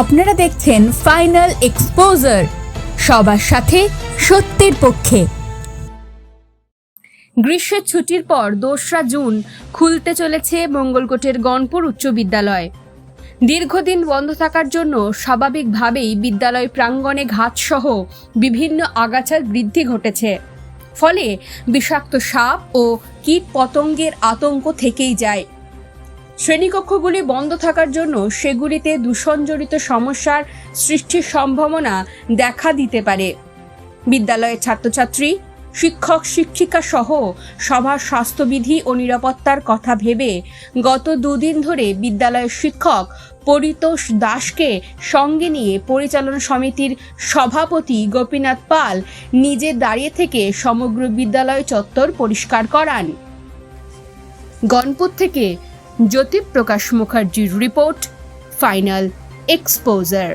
আপনারা দেখছেন final exposure সবার সাথে সত্যের পক্ষে। গ্রীষ্মের ছুটির পর দোসরা জুন খুলতে চলেছে মঙ্গলকোটের গণপুর উচ্চ বিদ্যালয়। দীর্ঘদিন বন্ধ থাকার জন্য স্বাভাবিকভাবেই বিদ্যালয় প্রাঙ্গণে ঘাতসহ বিভিন্ন আগাছার বৃদ্ধি ঘটেছে। ফলে বিষাক্ত সাপ ও কীট পতঙ্গের আতঙ্ক থেকেই যায়। শ্রেণীকক্ষগুলি বন্ধ থাকার জন্য সেগুলিতে দূষণজনিত সমস্যার সৃষ্টির সম্ভাবনা দেখা দিতে পারে। বিদ্যালয়ের ছাত্রছাত্রী, শিক্ষক, শিক্ষিকা সহ সবার স্বাস্থ্যবিধি ও নিরাপত্তার কথা ভেবে গত দুদিন ধরে বিদ্যালয়ের শিক্ষক পরিতোষ দাসকে সঙ্গে নিয়ে পরিচালন সমিতির সভাপতি গোপীনাথ পাল নিজে দাঁড়িয়ে থেকে সমগ্র বিদ্যালয় চত্বর পরিষ্কার করান। গণপুর থেকে জ্যোতিপ্রকাশ মুখার্জির রিপোর্ট ফাইনাল এক্সপোজার।